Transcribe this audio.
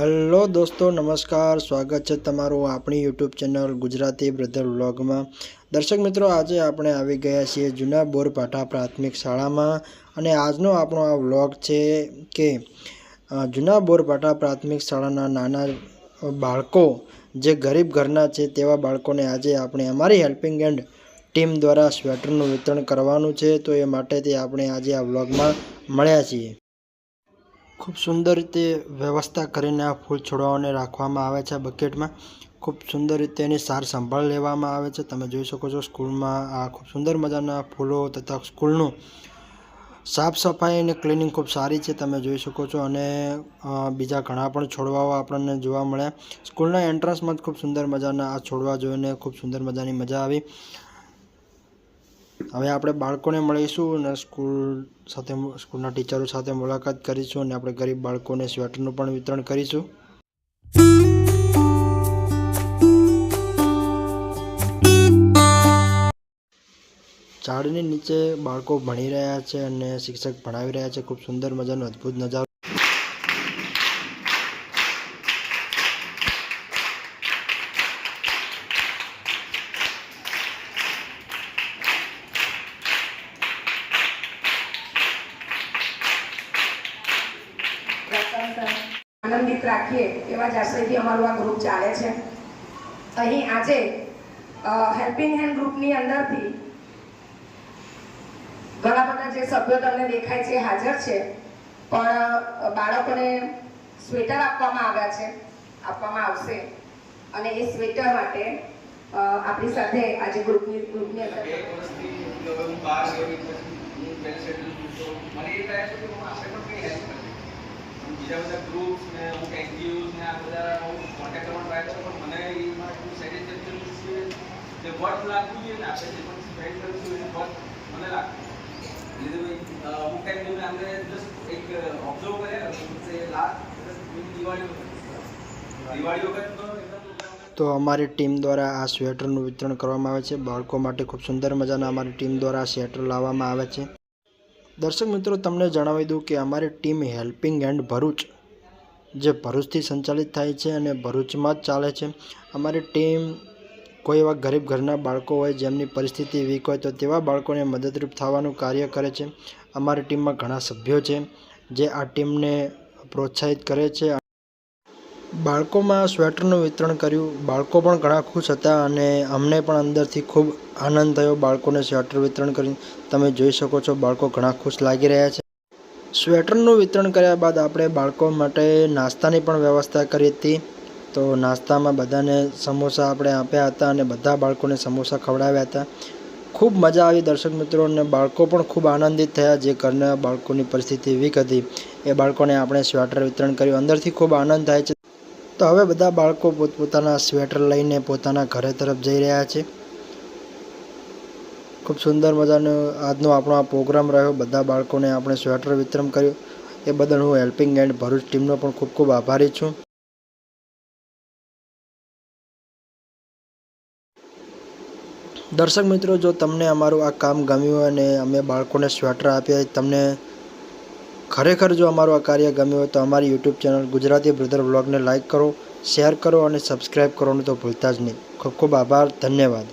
દોસ્તો, નમસ્કાર. સ્વાગત છે તમારું આપણી યુટ્યુબ ચેનલ ગુજરાતી બ્રધર વ્લોગમાં. દર્શક મિત્રો, આજે આપણે આવી ગયા છીએ જૂના બોરપાટા પ્રાથમિક શાળામાં અને આજનો આપણો આ વ્લોગ છે કે જૂના બોરપાટા પ્રાથમિક શાળાના નાના બાળકો જે ગરીબ ઘરના છે તેવા બાળકોને આજે આપણે અમારી હેલ્પિંગ એન્ડ ટીમ દ્વારા સ્વેટરનું વિતરણ કરવાનું છે. તો એ માટેથી આપણે આજે આ વ્લોગમાં મળ્યા છીએ. ખૂબ સુંદર રીતે વ્યવસ્થા કરીને આ ફૂલ છોડવાઓને રાખવામાં આવે છે બકેટમાં. ખૂબ સુંદર રીતે એની સાર સંભાળ લેવામાં આવે છે. તમે જોઈ શકો છો સ્કૂલમાં આ ખૂબ સુંદર મજાના ફૂલો તથા સ્કૂલનું સાફ સફાઈ અને ક્લિનિંગ ખૂબ સારી છે. તમે જોઈ શકો છો અને બીજા ઘણા પણ છોડવાઓ આપણને જોવા મળ્યા. સ્કૂલના એન્ટ્રન્સમાં જ ખૂબ સુંદર મજાના આ છોડવા જોઈને ખૂબ સુંદર મજાની મજા આવી. હવે આપણે બાળકોને મળીશું અને સ્કૂલ સાથે સ્કૂલના ટીચરો સાથે મુલાકાત કરીશું અને આપણે ગરીબ બાળકોને સ્વેટરનું પણ વિતરણ કરીશું. ઝાડની નીચે બાળકો ભણી રહ્યા છે અને શિક્ષક ભણાવી રહ્યા છે. ખૂબ સુંદર મજાનો અદ્ભુત નજારો આનંદિત રાખીએ એવા જ આશયથી અમારું આ ગ્રુપ ચાલે છે. અહીં આજે હેલ્પિંગ હેન્ડ ગ્રુપની અંદરથી ઘણા બધા જે સભ્યો તમને દેખાય છે, હાજર છે, પણ બાળકોને સ્વેટર આપવામાં આવ્યા છે, આપવામાં આવશે. અને એ સ્વેટર માટે આપણી સાથે આજે ગ્રુપની ગ્રુપની અંદર બીજા બધા ગ્રુપ્સ ને અમુક એનજીઓઝ ને આ બધા હું કોન્ટેક્ટ કરવાનો ટ્રાય પણ મને એમાં હું સેટિસ્ફેક્શન છે જે વર્થ લાગતું જોઈએ ને આપણે જે પણ સ્પેન્ડ કરીશું એને વર્થ મને લાગતું એટલે અમુક ટાઈમ જોઈને આપણે જસ્ટ એક ઓબ્ઝર્વ કર્યા લાસ્ટ દિવાળી વખત દિવાળી વખત તો તો અમારી ટીમ દ્વારા આ સ્વેટરનું વિતરણ કરવામાં આવે છે. બાળકો માટે ખૂબ સુંદર મજાના અમારી ટીમ દ્વારા સ્વેટર લાવવામાં આવે છે. દર્શક મિત્રો, તમને જણાવી દઉં કે અમારી ટીમ હેલ્પિંગ હેન્ડ ભરૂચ, જે ભરૂચથી સંચાલિત થાય છે અને ભરૂચમાં જ ચાલે છે. અમારી ટીમ કોઈ એવા ગરીબ ઘરના બાળકો હોય, જેમની પરિસ્થિતિ વીક હોય, તો તેવા બાળકોને મદદરૂપ થવાનું કાર્ય કરે છે. અમારી ટીમમાં ઘણા સભ્યો છે, જે આ ટીમને પ્રોત્સાહિત કરે છે. બાળકોમાં સ્વેટરનું વિતરણ કર્યું. બાળકો પણ ઘણા ખુશ હતા અને અમને પણ અંદરથી ખૂબ આનંદ થયો બાળકોને સ્વેટર વિતરણ કરી તમે જોઈ શકો છો બાળકો ઘણા ખુશ લાગી રહ્યા છે. સ્વેટરનું વિતરણ કર્યા બાદ આપણે બાળકો માટે નાસ્તાની પણ વ્યવસ્થા કરી હતી. તો નાસ્તામાં બધાને સમોસા આપણે આપ્યા હતા અને બધા બાળકોને સમોસા ખવડાવ્યા હતા. ખૂબ મજા આવી દર્શક મિત્રો અને બાળકો પણ ખૂબ આનંદિત થયા જે ઘરના બાળકોની પરિસ્થિતિ વીક હતી. એ બાળકોને આપણે સ્વેટર વિતરણ કર્યું. અંદરથી ખૂબ આનંદ થાય છે. તો હવે બધા બાળકો પોતપોતાના સ્વેટર લઈને પોતાના ઘરે તરફ જઈ રહ્યા છે. ખૂબ સુંદર મજાનો આજનો આપણો આ પ્રોગ્રામ રહ્યો. બધા બાળકોને આપણે સ્વેટર વિતરણ કર્યું. એ બદલ હું હેલ્પિંગ એન્ડ ભરૂચ ટીમનો પણ ખૂબ ખૂબ આભારી છું. દર્શક મિત્રો, જો તમને અમારું આ કામ ગમ્યું અને અમે બાળકોને સ્વેટર આપ્યા તમને ખરેખર જો અમારું આ કાર્ય ગમ્યું હોય તો અમારી યુટ્યુબ ચેનલ ગુજરાતી બ્રધર વ્લોગને લાઇક કરો, શેર કરો અને સબસ્ક્રાઈબ કરવાનું તો ભૂલતા જ નહીં. ખૂબ ખૂબ આભાર, ધન્યવાદ.